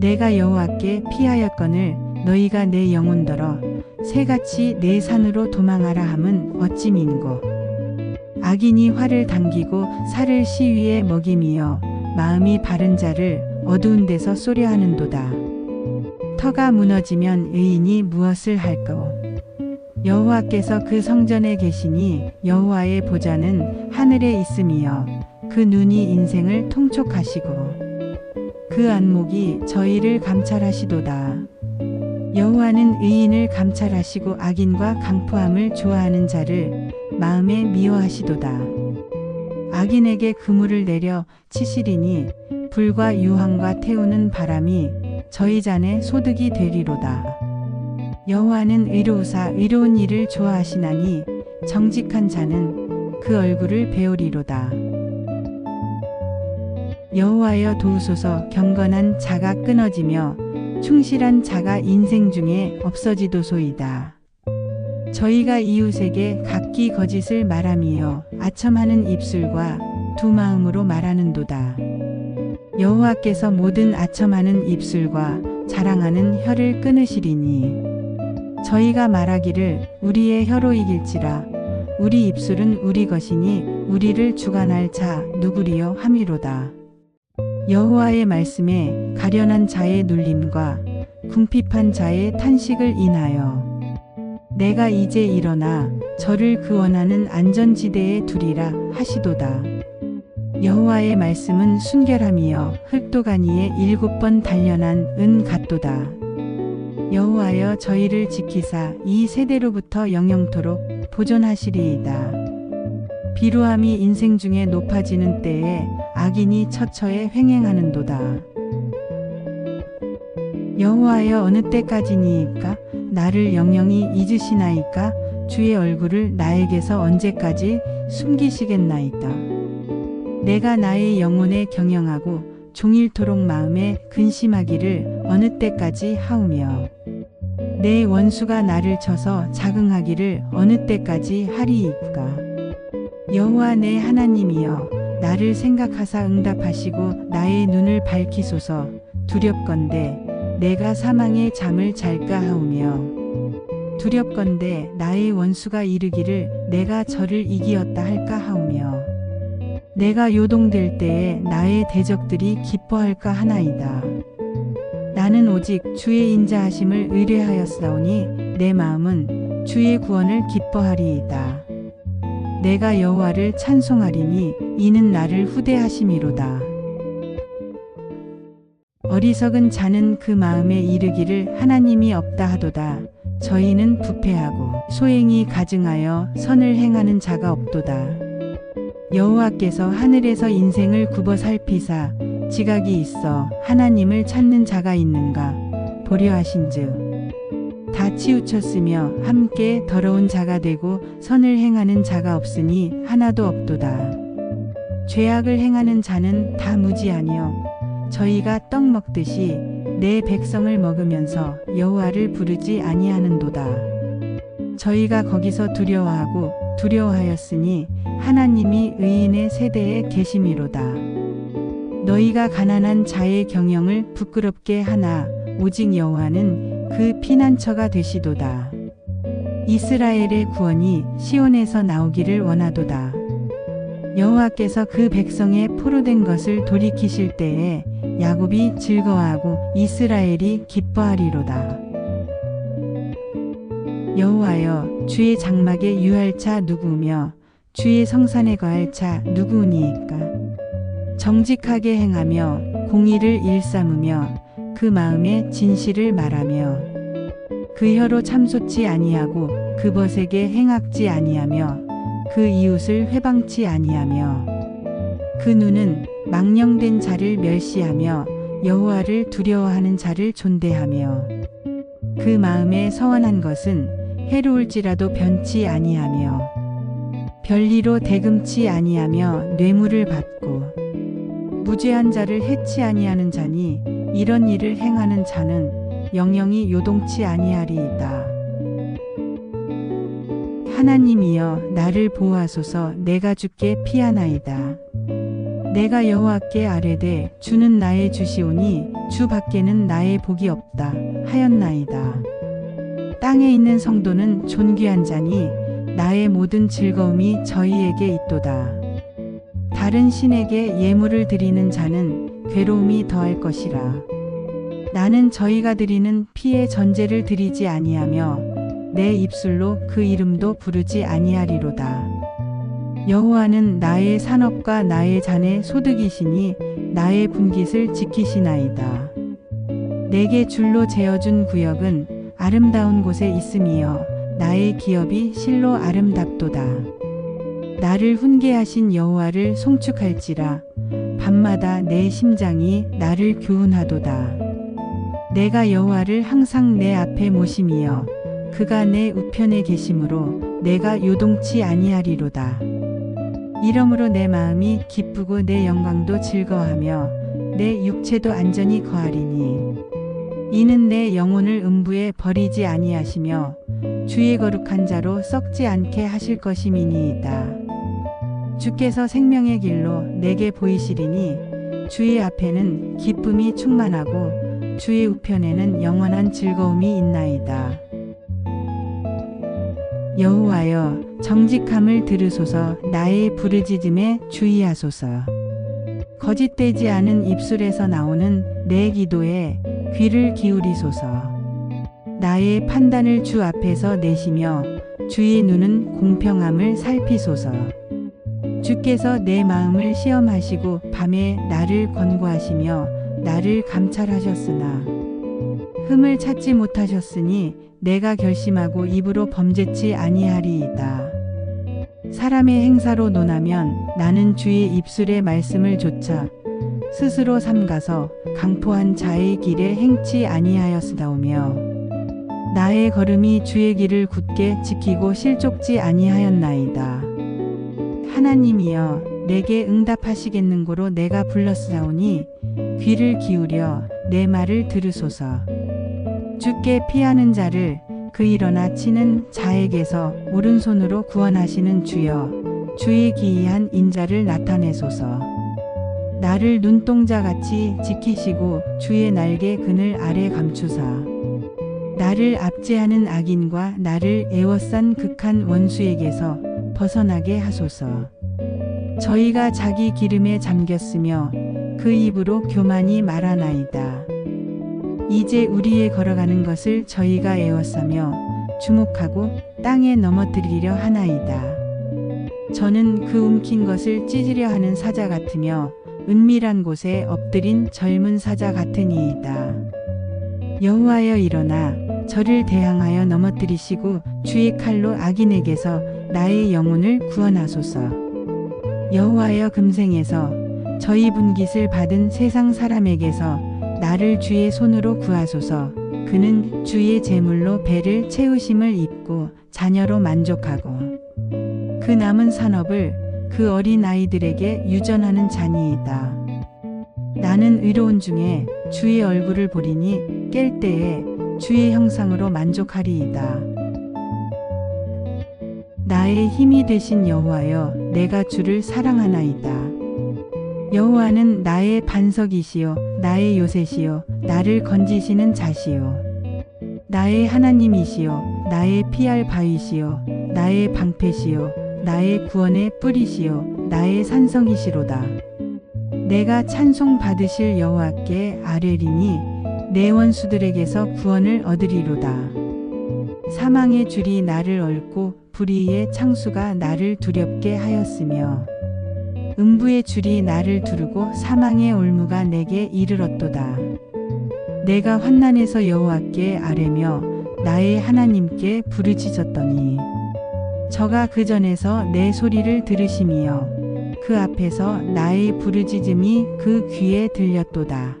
내가 여호와께 피하였거늘 너희가 내 영혼더러 새같이 내 산으로 도망하라 함은 어찌 민고? 악인이 활을 당기고 살을 시위에 먹임이여 마음이 바른 자를 어두운 데서 쏘려 하는도다. 터가 무너지면 의인이 무엇을 할까? 여호와께서 그 성전에 계시니 여호와의 보좌는 하늘에 있음이여 그 눈이 인생을 통촉하시고 그 안목이 저희를 감찰하시도다. 여호와는 의인을 감찰하시고 악인과 강포함을 좋아하는 자를 마음에 미워하시도다. 악인에게 그물을 내려 치시리니 불과 유황과 태우는 바람이 저희 잔에 소득이 되리로다. 여호와는 의로우사 의로운 일을 좋아하시나니 정직한 자는 그 얼굴을 배우리로다. 여호와여 도우소서 경건한 자가 끊어지며 충실한 자가 인생 중에 없어지도소이다. 저희가 이웃에게 각기 거짓을 말함이여 아첨하는 입술과 두 마음으로 말하는도다. 여호와께서 모든 아첨하는 입술과 자랑하는 혀를 끊으시리니 저희가 말하기를 우리의 혀로 이길지라 우리 입술은 우리 것이니 우리를 주관할 자 누구리요 함이로다. 여호와의 말씀에 가련한 자의 눌림과 궁핍한 자의 탄식을 인하여 내가 이제 일어나 저를 그 원하는 안전지대에 두리라 하시도다. 여호와의 말씀은 순결함이여 흙도가니에 일곱 번 단련한 은 같도다. 여호와여 저희를 지키사 이 세대로부터 영영토록 보존하시리이다. 비루함이 인생 중에 높아지는 때에 악인이 처처에 횡행하는도다. 여호와여 어느 때까지니이까? 나를 영영히 잊으시나이까? 주의 얼굴을 나에게서 언제까지 숨기시겠나이까? 내가 나의 영혼에 경영하고 종일토록 마음에 근심하기를 어느 때까지 하우며 내 원수가 나를 쳐서 자긍하기를 어느 때까지 하리이까? 여호와 내 하나님이여 나를 생각하사 응답하시고 나의 눈을 밝히소서 두렵건대 내가 사망의 잠을 잘까 하오며 두렵건대 나의 원수가 이르기를 내가 저를 이기었다 할까 하오며 내가 요동될 때에 나의 대적들이 기뻐할까 하나이다. 나는 오직 주의 인자하심을 의뢰하였사오니 내 마음은 주의 구원을 기뻐하리이다. 내가 여호와를 찬송하리니 이는 나를 후대하심이로다. 어리석은 자는 그 마음에 이르기를 하나님이 없다 하도다. 저희는 부패하고 소행이 가증하여 선을 행하는 자가 없도다. 여호와께서 하늘에서 인생을 굽어 살피사 지각이 있어 하나님을 찾는 자가 있는가 보려 하신즉 다 치우쳤으며 함께 더러운 자가 되고 선을 행하는 자가 없으니 하나도 없도다. 죄악을 행하는 자는 다 무지하니요 저희가 떡 먹듯이 내 백성을 먹으면서 여호와를 부르지 아니하는도다. 저희가 거기서 두려워하고 두려워하였으니 하나님이 의인의 세대에 계심이로다. 너희가 가난한 자의 경영을 부끄럽게 하나 오직 여호와는 그 피난처가 되시도다. 이스라엘의 구원이 시온에서 나오기를 원하도다. 여호와께서 그 백성의 포로된 것을 돌이키실 때에 야곱이 즐거워하고 이스라엘이 기뻐하리로다. 여호와여 주의 장막에 유할 자 누구며 주의 성산에 자 누구니이까 정직하게 행하며 공의를 일삼으며 그 마음에 진실을 말하며 그 혀로 참소치 아니하고 그 벗에게 행악지 아니하며 그 이웃을 회방치 아니하며 그 눈은 망령된 자를 멸시하며 여호와를 두려워하는 자를 존대하며 그 마음에 서원한 것은 해로울지라도 변치 아니하며 별리로 대금치 아니하며 뇌물을 받고 무죄한 자를 해치 아니하는 자니 이런 일을 행하는 자는 영영이 요동치 아니하리이다. 하나님이여 나를 보호하소서 내가 주께 피하나이다. 내가 여호와께 아뢰되 주는 나의 주시오니 주 밖에는 나의 복이 없다 하였나이다. 땅에 있는 성도는 존귀한 자니 나의 모든 즐거움이 저희에게 있도다. 다른 신에게 예물을 드리는 자는 괴로움이 더할 것이라. 나는 저희가 드리는 피의 전제를 드리지 아니하며 내 입술로 그 이름도 부르지 아니하리로다. 여호와는 나의 산업과 나의 잔의 소득이시니 나의 분깃을 지키시나이다. 내게 줄로 재어준 구역은 아름다운 곳에 있음이여 나의 기업이 실로 아름답도다. 나를 훈계하신 여호와를 송축할지라 밤마다 내 심장이 나를 교훈하도다. 내가 여호와를 항상 내 앞에 모심이여 그가 내 우편에 계심으로 내가 요동치 아니하리로다. 이러므로 내 마음이 기쁘고 내 영광도 즐거하며 내 육체도 안전히 거하리니 이는 내 영혼을 음부에 버리지 아니하시며 주의 거룩한 자로 썩지 않게 하실 것임이니이다. 주께서 생명의 길로 내게 보이시리니 주의 앞에는 기쁨이 충만하고 주의 우편에는 영원한 즐거움이 있나이다. 여호와여 정직함을 들으소서. 나의 부르짖음에 주의하소서. 거짓되지 않은 입술에서 나오는 내 기도에 귀를 기울이소서. 나의 판단을 주 앞에서 내시며 주의 눈은 공평함을 살피소서. 주께서 내 마음을 시험하시고 밤에 나를 권고하시며 나를 감찰하셨으나 흠을 찾지 못하셨으니 내가 결심하고 입으로 범죄치 아니하리이다. 사람의 행사로 논하면 나는 주의 입술의 말씀을 조차 스스로 삼가서 강포한 자의 길에 행치 아니하였으다오며 나의 걸음이 주의 길을 굳게 지키고 실족지 아니하였나이다. 하나님이여 내게 응답하시겠는고로 내가 불렀사오니 귀를 기울여 내 말을 들으소서. 주께 피하는 자를 그 일어나 치는 자에게서 오른손으로 구원하시는 주여 주의 기이한 인자를 나타내소서. 나를 눈동자같이 지키시고 주의 날개 그늘 아래 감추사. 나를 압제하는 악인과 나를 애워싼 극한 원수에게서 벗어나게 하소서. 저희가 자기 기름에 잠겼으며 그 입으로 교만이 말하나이다. 이제 우리의 걸어가는 것을 저희가 애워싸며 주목하고 땅에 넘어뜨리려 하나이다. 저는 그 움킨 것을 찢으려 하는 사자 같으며 은밀한 곳에 엎드린 젊은 사자 같으니이다. 여호와여 일어나 저를 대항하여 넘어뜨리시고 주의 칼로 악인에게서 나의 영혼을 구원하소서. 여호와여 금생에서 저희 분깃을 받은 세상 사람에게서 나를 주의 손으로 구하소서. 그는 주의 제물로 배를 채우심을 입고 자녀로 만족하고 그 남은 산업을 그 어린 아이들에게 유전하는 자니이다. 나는 의로운 중에 주의 얼굴을 보리니 깰 때에 주의 형상으로 만족하리이다. 나의 힘이 되신 여호와여 내가 주를 사랑하나이다. 여호와는 나의 반석이시요 나의 요새시요 나를 건지시는 자시요. 나의 하나님이시요 나의 피할 바위시요 나의 방패시요 나의 구원의 뿌리시요 나의 산성이시로다. 내가 찬송 받으실 여호와께 아뢰리니 내 원수들에게서 구원을 얻으리로다. 사망의 줄이 나를 얽고 불의의 창수가 나를 두렵게 하였으며 음부의 줄이 나를 두르고 사망의 올무가 내게 이르렀도다. 내가 환난에서 여호와께 아뢰며 나의 하나님께 부르짖었더니 저가 그 전에서 내 소리를 들으심이여 그 앞에서 나의 부르짖음이 그 귀에 들렸도다.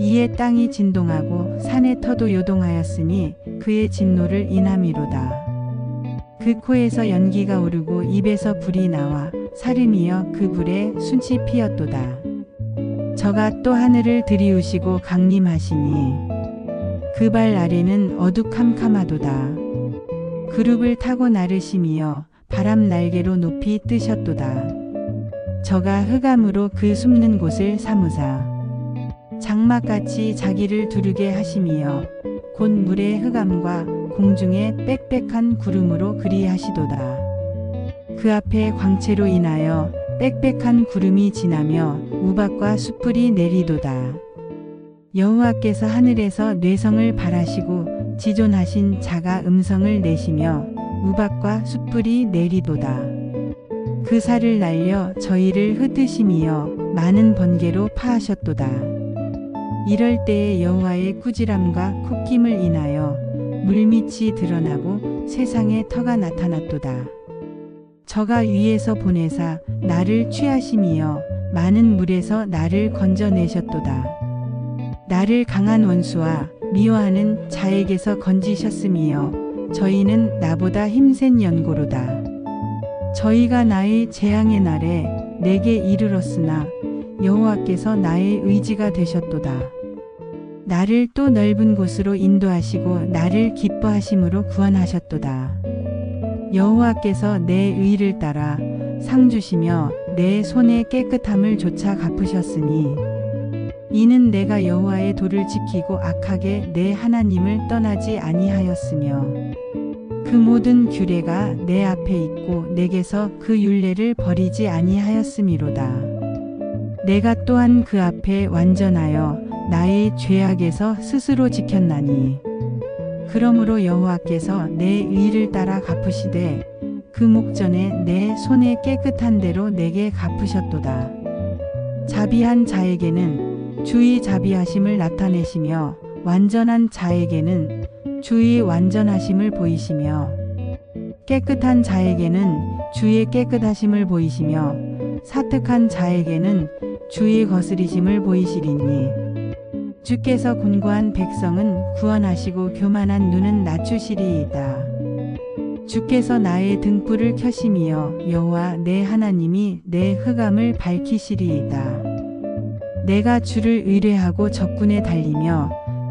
이에 땅이 진동하고 산의 터도 요동하였으니 그의 진노를 인함이로다. 그 코에서 연기가 오르고 입에서 불이 나와 사름이여 그 불에 순치 피었도다. 저가 또 하늘을 들이우시고 강림하시니 그 발 아래는 어두캄캄하도다. 그룹을 타고 나르심이여 바람 날개로 높이 뜨셨도다. 저가 흑암으로 그 숨는 곳을 사무사 장막같이 자기를 두르게 하심이여 곧 물의 흑암과 공중의 빽빽한 구름으로 그리하시도다. 그 앞에 광채로 인하여 빽빽한 구름이 지나며 우박과 숯불이 내리도다. 여호와께서 하늘에서 뇌성을 발하시고 지존하신 자가 음성을 내시며 우박과 숯불이 내리도다. 그 살을 날려 저희를 흩으심이여 많은 번개로 파하셨도다. 이럴 때에 여호와의 꾸지람과 콧김을 인하여 물밑이 드러나고 세상에 터가 나타났도다. 저가 위에서 보내사 나를 취하심이여 많은 물에서 나를 건져내셨도다. 나를 강한 원수와 미워하는 자에게서 건지셨음이여 저희는 나보다 힘센 연고로다. 저희가 나의 재앙의 날에 내게 이르렀으나 여호와께서 나의 의지가 되셨도다. 나를 또 넓은 곳으로 인도하시고 나를 기뻐하심으로 구원하셨도다. 여호와께서 내 의를 따라 상 주시며 내 손의 깨끗함을 조차 갚으셨으니 이는 내가 여호와의 도를 지키고 악하게 내 하나님을 떠나지 아니하였으며 그 모든 규례가 내 앞에 있고 내게서 그 율례를 버리지 아니하였음이로다. 내가 또한 그 앞에 완전하여 나의 죄악에서 스스로 지켰나니 그러므로 여호와께서 내 의를 따라 갚으시되 그 목전에 내 손에 깨끗한 대로 내게 갚으셨도다. 자비한 자에게는 주의 자비하심을 나타내시며 완전한 자에게는 주의 완전하심을 보이시며 깨끗한 자에게는 주의 깨끗하심을 보이시며 사특한 자에게는 주의 거스리심을 보이시리니 주께서 군고한 백성은 구원하시고 교만한 눈은 낮추시리이다. 주께서 나의 등불을 켜심이여 여호와 내 하나님이 내 흑암을 밝히시리이다. 내가 주를 의뢰하고 적군에 달리며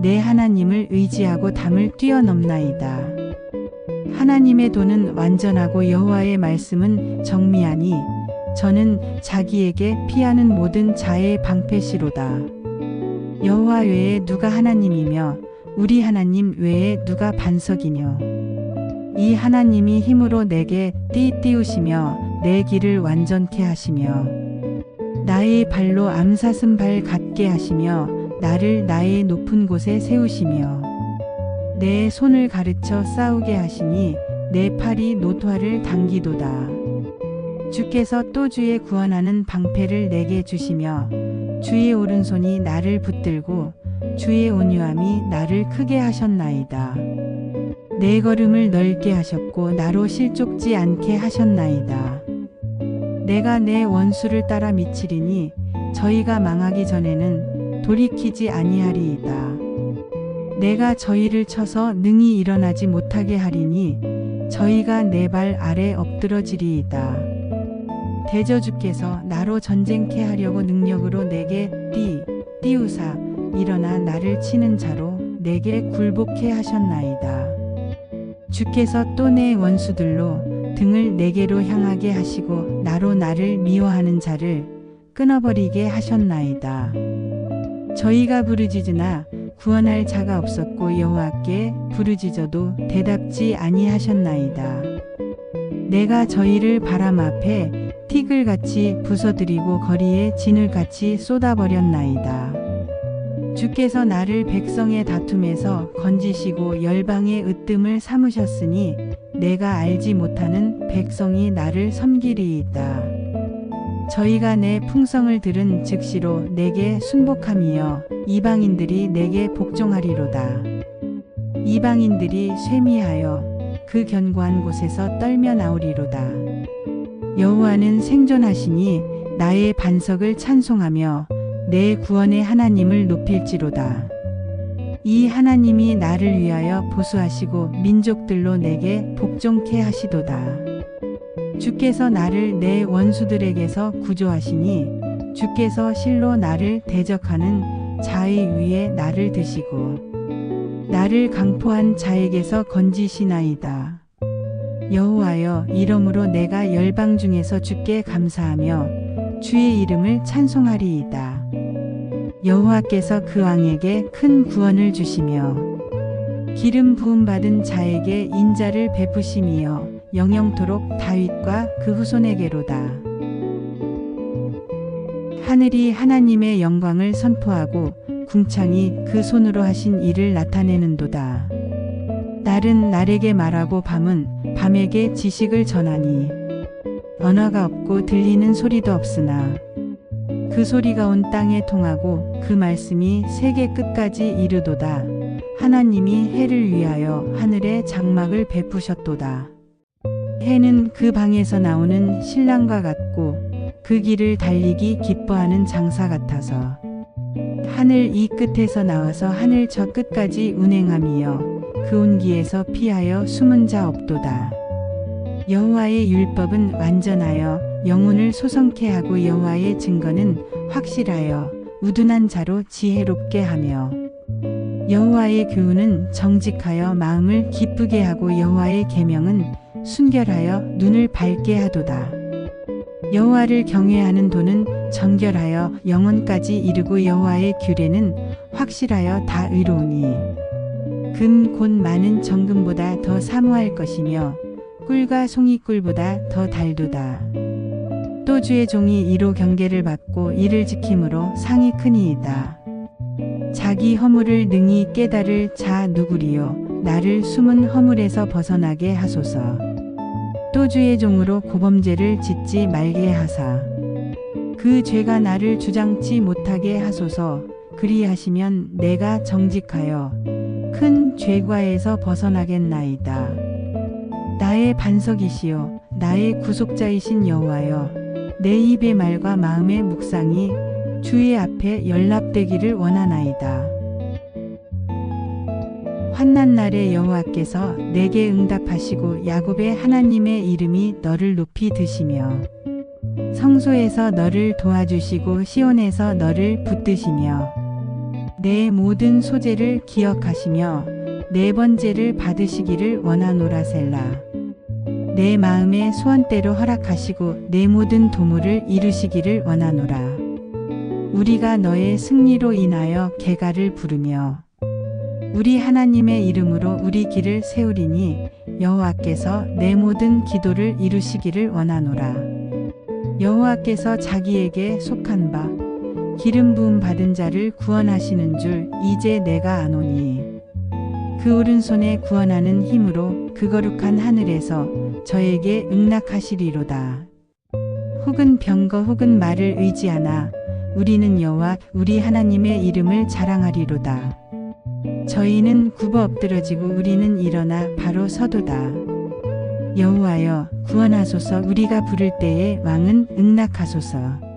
내 하나님을 의지하고 담을 뛰어넘나이다. 하나님의 도는 완전하고 여호와의 말씀은 정미하니 저는 자기에게 피하는 모든 자의 방패시로다. 여호와 외에 누가 하나님이며 우리 하나님 외에 누가 반석이뇨. 이 하나님이 힘으로 내게 띠 띄우시며 내 길을 완전케 하시며 나의 발로 암사슴 발 같게 하시며 나를 나의 높은 곳에 세우시며 내 손을 가르쳐 싸우게 하시니 내 팔이 노토화를 당기도다. 주께서 또 주의 구원하는 방패를 내게 주시며 주의 오른손이 나를 붙들고 주의 온유함이 나를 크게 하셨나이다. 내 걸음을 넓게 하셨고 나로 실족지 않게 하셨나이다. 내가 내 원수를 따라 미치리니 저희가 망하기 전에는 돌이키지 아니하리이다. 내가 저희를 쳐서 능히 일어나지 못하게 하리니 저희가 내 발 아래 엎드러지리이다. 대저주께서 나로 전쟁케 하려고 능력으로 내게 띠 띠우사 일어나 나를 치는 자로 내게 굴복케 하셨나이다. 주께서 또 내 원수들로 등을 내게로 향하게 하시고 나로 나를 미워하는 자를 끊어버리게 하셨나이다. 저희가 부르짖으나 구원할 자가 없었고 여호와께 부르짖어도 대답지 아니하셨나이다. 내가 저희를 바람 앞에 티글같이 부서뜨리고 거리에 진을 같이 쏟아버렸나이다. 주께서 나를 백성의 다툼에서 건지시고 열방의 으뜸을 삼으셨으니 내가 알지 못하는 백성이 나를 섬기리이다. 저희가 내 풍성을 들은 즉시로 내게 순복함이여 이방인들이 내게 복종하리로다. 이방인들이 쇠미하여 그 견고한 곳에서 떨며 나오리로다. 여호와는 생존하시니 나의 반석을 찬송하며 내 구원의 하나님을 높일지로다. 이 하나님이 나를 위하여 보수하시고 민족들로 내게 복종케 하시도다. 주께서 나를 내 원수들에게서 구조하시니 주께서 실로 나를 대적하는 자의 위에 나를 드시고 나를 강포한 자에게서 건지시나이다. 여호와여 이러므로 내가 열방 중에서 주께 감사하며 주의 이름을 찬송하리이다. 여호와께서 그 왕에게 큰 구원을 주시며 기름 부음 받은 자에게 인자를 베푸심이여 영영토록 다윗과 그 후손에게로다. 하늘이 하나님의 영광을 선포하고 궁창이 그 손으로 하신 일을 나타내는도다. 날은 날에게 말하고 밤은 밤에게 지식을 전하니 언어가 없고 들리는 소리도 없으나 그 소리가 온 땅에 통하고 그 말씀이 세계 끝까지 이르도다. 하나님이 해를 위하여 하늘에 장막을 베푸셨도다. 해는 그 방에서 나오는 신랑과 같고 그 길을 달리기 기뻐하는 장사 같아서 하늘 이 끝에서 나와서 하늘 저 끝까지 운행함이여 그 온기에서 피하여 숨은 자 없도다. 여호와의 율법은 완전하여 영혼을 소성케 하고 여호와의 증거는 확실하여 우둔한 자로 지혜롭게 하며 여호와의 교훈은 정직하여 마음을 기쁘게 하고 여호와의 계명은 순결하여 눈을 밝게 하도다. 여호와를 경외하는 도는 정결하여 영혼까지 이르고 여호와의 규례는 확실하여 다 의로우니 금곧 많은 정금보다 더 사모할 것이며 꿀과 송이꿀보다 더 달도다. 또 주의 종이 이로 경계를 받고 이를 지킴으로 상이 크니이다. 자기 허물을 능히 깨달을 자 누구리요 나를 숨은 허물에서 벗어나게 하소서. 또 주의 종으로 고범죄를 짓지 말게 하사 그 죄가 나를 주장치 못하게 하소서 그리하시면 내가 정직하여 큰 죄과에서 벗어나겠나이다. 나의 반석이시요 나의 구속자이신 여호와여 내 입의 말과 마음의 묵상이 주의 앞에 연락되기를 원하나이다. 환난 날에 여호와께서 내게 응답하시고 야곱의 하나님의 이름이 너를 높이 드시며 성소에서 너를 도와주시고 시온에서 너를 붙드시며 내 모든 소재를 기억하시며 네 번째를 받으시기를 원하노라 셀라 내 마음의 소원대로 허락하시고 내 모든 도모를 이루시기를 원하노라 우리가 너의 승리로 인하여 개가를 부르며 우리 하나님의 이름으로 우리 길을 세우리니 여호와께서 내 모든 기도를 이루시기를 원하노라. 여호와께서 자기에게 속한 바 기름 부음 받은 자를 구원하시는 줄 이제 내가 아노니 그 오른손에 구원하는 힘으로 그 거룩한 하늘에서 저에게 응낙하시리로다. 혹은 병거 혹은 말을 의지하나 우리는 여호와 우리 하나님의 이름을 자랑하리로다. 저희는 굽어 엎드러지고 우리는 일어나 바로 서도다. 여호와여 구원하소서 우리가 부를 때에 왕은 응낙하소서.